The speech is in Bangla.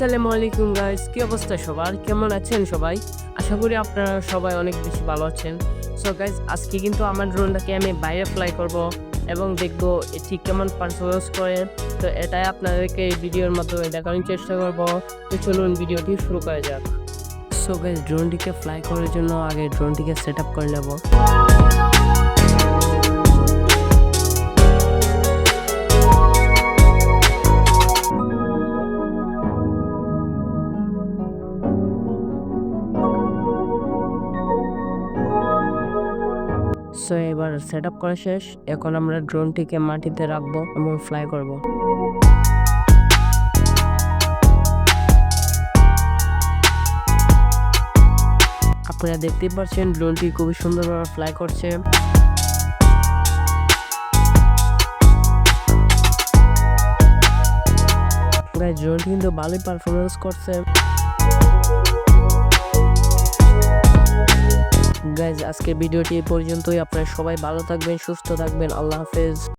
আসসালামু আলাইকুম গাইস কি অবস্থা সবার? কেমন আছেন সবাই? আশা করি আপনারা সবাই অনেক বেশি ভালো আছেন। সো গাইস আজকে কিন্তু আমার ড্রোনটাকে আমি বাইরে ফ্লাই করব এবং দেখব এটি কেমন পারফরমেন্স করে। তো এটাই আপনাদেরকে এই ভিডিওর মাধ্যমে দেখানোর চেষ্টা করব। তো চলুন ভিডিওটি শুরু করা যাক। সো গাইস ড্রোনটিকে ফ্লাই করার জন্য আগে ড্রোনটিকে সেট আপ করে নেব। সো এবার সেট আপ করা শেষ। এখন আমরা ড্রোনটিকে মাটিতে রাখব এবং ফ্লাই করব। আপনারা দেখতেই পাচ্ছেন ড্রোনটি খুবই সুন্দরভাবে ফ্লাই করছে। ড্রোনটি কিন্তু ভালোই পারফরমেন্স করছে। গাইজ আজকের ভিডিওটি পর্যন্তই। আপনারা সবাই ভালো থাকবেন সুস্থ থাকবেন। আল্লাহ হাফেজ।